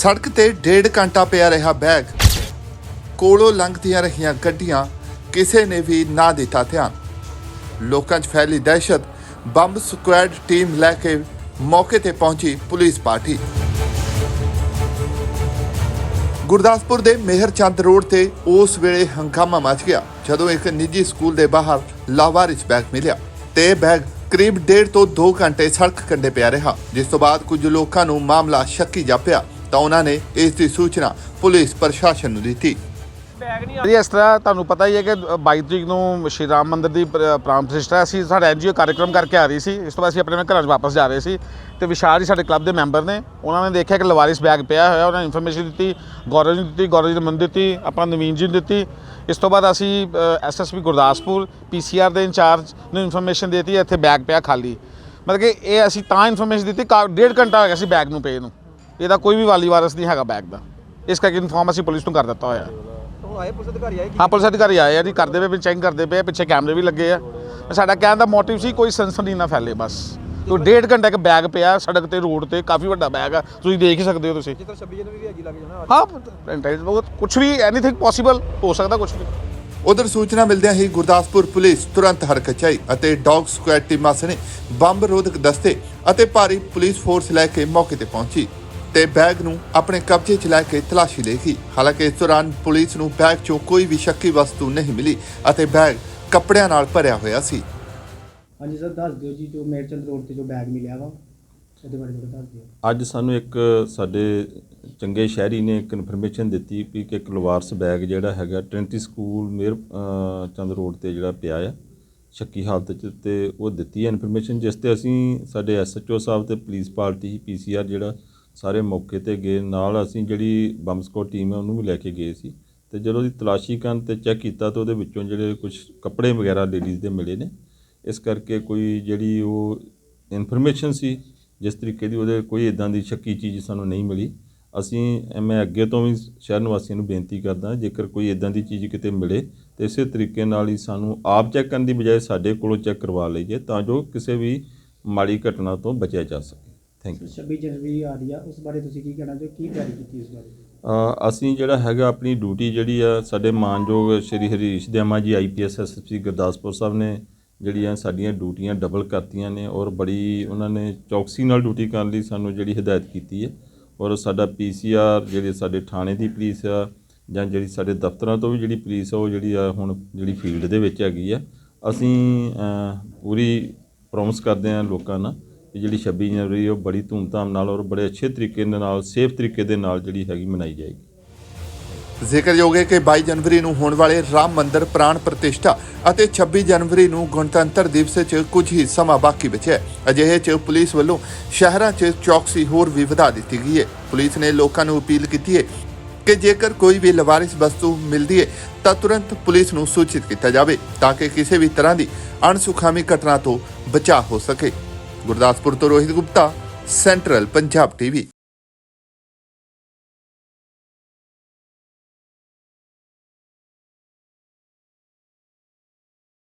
ਸੜਕ ਤੇ ਡੇਢ ਘੰਟਾ ਪਿਆ ਰਿਹਾ ਬੈਗ। ਕੋਲੋਂ ਲੰਘਦੀਆਂ ਰਹੀਆਂ ਗੱਡੀਆਂ ਕਿਸੇ ਨੇ ਵੀ ਨਾ ਦਿੱਤਾ ਧਿਆਨ। ਲੋਕਾਂ 'ਚ ਫੈਲੀ ਦਹਿਸ਼ਤ, ਬੰਬ ਸਕੁਐਡ ਟੀਮ ਲੈ ਕੇ ਮੌਕੇ ਤੇ ਪਹੁੰਚੀ ਪੁਲਿਸ ਪਾਰਟੀ। ਗੁਰਦਾਸਪੁਰ ਦੇ ਮੇਹਰ ਚੰਦ ਰੋਡ ਤੇ ਉਸ ਵੇਲੇ ਹੰਗਾਮਾ ਮਚ ਗਿਆ, ਜਦੋਂ ਇੱਕ ਨਿੱਜੀ ਸਕੂਲ ਦੇ ਬਾਹਰ ਲਾਵਾਰਿਸ ਬੈਗ ਮਿਲਿਆ ਤੇ ਬੈਗ ਕਰੀਬ ਡੇਢ ਤੋਂ 2 ਘੰਟੇ ਸੜਕ ਕੰਢੇ ਪਿਆ ਰਿਹਾ, ਜਿਸ ਤੋਂ ਬਾਅਦ ਕੁਝ ਲੋਕਾਂ ਨੂੰ ਮਾਮਲਾ ਸ਼ੱਕੀ ਜਾਪਿਆ ਤਾਂ ਉਹਨਾਂ ਨੇ ਇਸ ਦੀ ਸੂਚਨਾ ਪੁਲਿਸ ਪ੍ਰਸ਼ਾਸਨ ਨੂੰ ਦਿੱਤੀ। ਜੀ ਇਸ ਤਰ੍ਹਾਂ ਤੁਹਾਨੂੰ ਪਤਾ ਹੀ ਹੈ ਕਿ 22 ਤਰੀਕ ਨੂੰ ਸ਼੍ਰੀ ਰਾਮ ਮੰਦਿਰ ਦੀ ਪ੍ਰ- ਪ੍ਰਾਣ ਪ੍ਰਤਿਸ਼ਠਾ ਹੈ। ਅਸੀਂ ਸਾਡਾ ਐਨਜੀਓ ਕਾਰਜਕ੍ਰਮ ਕਰਕੇ ਆ ਰਹੀ ਸੀ। ਇਸ ਤੋਂ ਬਾਅਦ ਅਸੀਂ ਆਪਣੇ ਆਪਣੇ ਘਰਾਂ 'ਚ ਵਾਪਸ ਜਾ ਰਹੇ ਸੀ ਤੇ ਵਿਸ਼ਾਲ ਜੀ ਸਾਡੇ ਕਲੱਬ ਦੇ ਮੈਂਬਰ ਨੇ ਉਹਨਾਂ ਨੇ ਦੇਖਿਆ ਕਿ ਲਵਾਰਿਸ ਬੈਗ ਪਿਆ ਹੋਇਆ ਉਹਨਾਂ ਨੇ ਇਨਫੋਰਮੇਸ਼ਨ ਦਿੱਤੀ ਗੌਰਵ ਜੀ ਨੂੰ ਦਿੱਤੀ ਗੌਰਵ ਜੀ ਨੇ ਮੈਨੂੰ ਦਿੱਤੀ ਆਪਾਂ ਨਵੀਨ ਜੀ ਨੂੰ ਦਿੱਤੀ। ਇਸ ਤੋਂ ਬਾਅਦ ਅਸੀਂ ਐਸਐਸਪੀ ਗੁਰਦਾਸਪੁਰ ਪੀਸੀਆਰ ਦੇ ਇੰਚਾਰਜ ਨੂੰ ਇਨਫੋਰਮੇਸ਼ਨ ਦਿੱਤੀ ਇੱਥੇ ਬੈਗ ਪਿਆ ਖਾਲੀ। ਮਤਲਬ ਕਿ ਇਹ ਅਸੀਂ ਤਾਂ ਇਨਫੋਰਮੇਸ਼ਨ ਦਿੱਤੀ ਕਾ- ਡੇਢ ਘੰਟਾ ਹੋ ਗਿਆ ਸੀ ਬੈਗ ਨੂੰ ਪਏ ਨੂੰ। ਇਹਦਾ ਕੋਈ ਵੀ ਵਾਲੀ ਵਾਰਸ ਨਹੀਂ ਹੈਗਾ ਬੈਗ ਦਾ। ਇਸ ਕਰਕੇ ਇਨਫੋਰਮ ਅਸੀਂ ਪੁਲਿਸ ਨੂੰ ਕਰ ਦਿੱਤਾ ਹੋਇਆ। ਹੈ ਹੁਣ ਆਏ ਪੁਲਿਸ ਅਧਿਕਾਰੀ ਆਏ ਹਾਂ ਪੁਲਿਸ ਅਧਿਕਾਰੀ ਆਏ ਆ ਜੀ ਕਰਦੇ ਪਏ ਚੈੱਕ ਕਰਦੇ ਪਏ ਆ, ਪਿੱਛੇ ਕੈਮਰੇ ਵੀ ਲੱਗੇ ਆ। ਸਾਡਾ ਕਹਿਣ ਦਾ ਮੋਟਿਵ ਸੀ ਕੋਈ ਸਨਸਨੀ ਨਾ ਫੈਲੇ ਬਸ। ਤੋ ਡੇਢ ਘੰਟੇ ਇੱਕ ਬੈਗ ਪਿਆ ਸੜਕ ਤੇ ਰੋਡ ਤੇ ਕਾਫੀ ਵੱਡਾ ਬੈਗ ਆ। ਤੁਸੀਂ ਦੇਖ ਹੀ ਸਕਦੇ ਹੋ ਤੁਸੀਂ। ਜਿੱਦਾਂ 26 ਜਨਵਰੀ ਵੀ ਹੈਗੀ ਲੱਗ ਜਾਣਾ। ਹਾਂ ਇੰਟੈਲੀਜੈਂਸ ਕੁਝ ਵੀ ਐਨੀਥਿੰਗ ਪੋਸੀਬਲ ਹੋ ਸਕਦਾ ਕੁਝ ਵੀ। ਉਧਰ ਸੂਚਨਾ ਮਿਲਦਿਆਂ ਹੀ ਗੁਰਦਾਸਪੁਰ ਪੁਲਿਸ ਤੁਰੰਤ ਹਰਕਤ 'ਚ ਆਈ ਅਤੇ ਡੌਗ ਸਕੁਐਡ ਟੀਮਾਂ ਸਣੇ ਬੰਬ ਰੋਧਕ ਦਸਤੇ ਅਤੇ ਭਾਰੀ ਪੁਲਿਸ ਫੋਰਸ ਲੈ ਕੇ ਮੌਕੇ ਤੇ ਪਹੁੰਚੀ। ਤੇ ਬੈਗ ਨੂੰ ਆਪਣੇ ਕਬਜ਼ੇ 'ਚ ਲੈ ਕੇ ਤਲਾਸ਼ੀ ਲਈ ਗਈ। ਹਾਲਾਂਕਿ ਇਸ ਦੌਰਾਨ ਪੁਲਿਸ ਨੂੰ ਬੈਗ 'ਚੋਂ ਕੋਈ ਵੀ ਸ਼ੱਕੀ ਵਸਤੂ ਨਹੀਂ ਮਿਲੀ ਅਤੇ ਬੈਗ ਕੱਪੜਿਆਂ ਨਾਲ ਭਰਿਆ ਹੋਇਆ ਸੀ। ਹਾਂਜੀ ਸਰ ਦੱਸ ਦਿਓ ਜੀ ਜੋ ਮੇਰਚੰਦ ਰੋਡ ਤੇ ਜੋ ਬੈਗ ਮਿਲਿਆ ਵਾ ਉਹਦੇ ਬਾਰੇ ਥੋੜਾ ਦੱਸ ਦਿਓ। ਅੱਜ ਸਾਨੂੰ ਇੱਕ ਸਾਡੇ ਚੰਗੇ ਸ਼ਹਿਰੀ ਨੇ ਇੱਕ ਇਨਫੋਰਮੇਸ਼ਨ ਦਿੱਤੀ ਵੀ ਕਿ ਇੱਕ ਲਵਾਰਸ ਬੈਗ ਜਿਹੜਾ ਹੈਗਾ ਟ੍ਰਿੰਟੀ ਸਕੂਲ ਮੇਰ ਚੰਦ ਰੋਡ ਤੇ ਜਿਹੜਾ ਪਿਆ ਆ ਸ਼ੱਕੀ ਹਾਲਤ 'ਚ ਤੇ ਉਹ ਦਿੱਤੀ ਹੈ ਇਨਫੋਰਮੇਸ਼ਨ ਜਿਸ ਤੇ ਅਸੀਂ ਸਾਡੇ ਐਸਐਚਓ ਸਾਹਿਬ ਤੇ ਪੁਲਿਸ ਪਾਰਟੀ ਪੀਸੀਆਰ ਜਿਹੜਾ ਸਾਰੇ ਮੌਕੇ ਤੇ ਗਏ। ਨਾਲ ਅਸੀਂ ਜਿਹੜੀ ਬੰਬ ਸਕੁਐਡ ਟੀਮ ਹੈ, ਉਹਨੂੰ ਵੀ ਲੈ ਕੇ ਗਏ ਸੀ। ਤੇ ਜਦੋਂ ਦੀ ਤਲਾਸ਼ੀ ਕਰਨ ਤੇ ਚੈੱਕ ਕੀਤਾ ਤਾਂ ਉਹਦੇ ਵਿੱਚੋਂ ਜਿਹੜੇ ਕੁਝ ਕੱਪੜੇ ਵਗੈਰਾ ਲੇਡੀਜ਼ ਦੇ ਮਿਲੇ ਨੇ। ਇਸ ਕਰਕੇ ਕੋਈ ਜਿਹੜੀ ਉਹ ਇਨਫੋਰਮੇਸ਼ਨ ਸੀ, ਜਿਸ ਤਰੀਕੇ ਦੀ ਉਹਦੇ ਕੋਈ ਇਦਾਂ ਦੀ ਸ਼ੱਕੀ ਚੀਜ਼ ਸਾਨੂੰ ਨਹੀਂ ਮਿਲੀ। ਅਸੀਂ, ਮੈਂ ਅੱਗੇ ਤੋਂ ਵੀ ਸ਼ਹਿਰ ਨਿਵਾਸੀਆਂ ਨੂੰ ਬੇਨਤੀ ਕਰਦਾ ਜੇਕਰ ਕੋਈ ਇਦਾਂ ਦੀ ਚੀਜ਼ ਕਿਤੇ ਮਿਲੇ, ਤੇ ਇਸੇ ਤਰੀਕੇ ਨਾਲ ਹੀ ਸਾਨੂੰ ਆਪ ਚੈੱਕ ਕਰਨ ਦੀ ਬਜਾਏ ਸਾਡੇ ਕੋਲੋਂ ਚੈੱਕ ਕਰਵਾ ਲਈਏ, ਤਾਂ ਜੋ ਕਿਸੇ ਵੀ ਮਾੜੀ ਘਟਨਾ ਤੋਂ ਬਚਿਆ ਜਾ ਸਕੇ। ਥੈਂਕ ਯੂ 26 ਜਨਵਰੀ ਆ ਰਹੀ ਆ ਉਸ ਬਾਰੇ ਤੁਸੀਂ ਕੀ ਕਹਿਣਾ ਚਾਹੋ ਕੀ ਤਿਆਰੀ ਕੀਤੀ ਇਸ ਬਾਰੇ? ਅ, ਅਸੀਂ ਜਿਹੜਾ ਹੈਗਾ ਆਪਣੀ ਡਿਊਟੀ ਜਿਹੜੀ ਆ ਸਾਡੇ ਮਾਨਯੋਗ ਸ਼੍ਰੀ ਹਰੀਸ਼ ਦਿਆਮਾ ਜੀ ਆਈਪੀਐਸ ਐਸਐਸਪੀ ਗੁਰਦਾਸਪੁਰ ਸਾਹਿਬ ਨੇ ਜਿਹੜੀਆਂ ਸਾਡੀਆਂ ਡਿਊਟੀਆਂ ਡਬਲ ਕਰਤੀਆਂ ਨੇ ਔਰ ਬੜੀ ਉਹਨਾਂ ਨੇ ਚੌਕਸੀ ਨਾਲ ਡਿਊਟੀ ਕਰਨ ਲਈ ਸਾਨੂੰ ਜਿਹੜੀ ਹਦਾਇਤ ਕੀਤੀ ਹੈ। ਔਰ ਸਾਡਾ ਪੀਸੀਆਰ ਜਿਹੜੇ ਸਾਡੇ ਥਾਣੇ ਦੀ ਪੁਲਿਸ ਆ ਜਾਂ ਜਿਹੜੀ ਸਾਡੇ ਦਫ਼ਤਰਾਂ ਤੋਂ ਵੀ ਜਿਹੜੀ ਪੁਲਿਸ ਆ ਉਹ ਜਿਹੜੀ ਆ ਹੁਣ ਜਿਹੜੀ ਫੀਲਡ ਦੇ ਵਿੱਚ ਹੈਗੀ ਆ ਅਸੀਂ ਅ, ਪੂਰੀ ਪ੍ਰੋਮਿਸ ਕਰਦੇ ਆ ਲੋਕਾਂ ਨਾਲ ਕਿ ਜਿਹੜੀ 26 ਜਨਵਰੀ ਉਹ ਬੜੀ ਧੂਮਧਾਮ ਨਾਲ ਔਰ ਬੜੇ ਅੱਛੇ ਤਰੀਕੇ ਦੇ ਨਾਲ, ਸੇਫ ਤਰੀਕੇ ਦੇ ਨਾਲ ਜਿਹੜੀ ਹੈਗੀ ਮਨਾਈ ਜਾਏਗੀ। ਜ਼ਿਕਰਯੋਗ ਹੈ ਕਿ 22 ਜਨਵਰੀ ਨੂੰ ਹੋਣ ਵਾਲੇ ਰਾਮ ਮੰਦਿਰ ਪ੍ਰਾਣ ਪ੍ਰਤਿਸ਼ਠਾ ਅਤੇ 26 ਜਨਵਰੀ ਨੂੰ ਗਣਤੰਤਰ ਦਿਵਸ 'ਚ ਕੁਝ ਹੀ ਸਮਾਂ ਬਾਕੀ ਬਚਿਆ ਹੈ। ਅਜਿਹੇ 'ਚ ਪੁਲਿਸ ਵੱਲੋਂ ਸ਼ਹਿਰਾਂ 'ਚ ਚੌਕਸੀ ਹੋਰ ਵੀ ਵਧਾ ਦਿੱਤੀ ਗਈ ਹੈ। ਪੁਲਿਸ ਨੇ ਲੋਕਾਂ ਨੂੰ ਅਪੀਲ ਕੀਤੀ ਹੈ ਕਿ ਜੇਕਰ ਕੋਈ ਵੀ ਲਵਾਰਿਸ ਵਸਤੂ ਮਿਲਦੀ ਹੈ, ਤਾਂ ਤੁਰੰਤ ਪੁਲਿਸ ਨੂੰ ਸੂਚਿਤ ਕੀਤਾ ਜਾਵੇ ਤਾਂ ਕਿ ਕਿਸੇ ਵੀ ਤਰ੍ਹਾਂ ਦੀ ਅਣਸੁਖਾਮੀ ਘਟਨਾ ਤੋਂ ਬਚਾਅ ਹੋ ਸਕੇ। ਗੁਰਦਾਸਪੁਰ ਤੋਂ ਰੋਹਿਤ ਗੁਪਤਾ ਸੈਂਟਰਲ ਪੰਜਾਬ ਟੀਵੀ।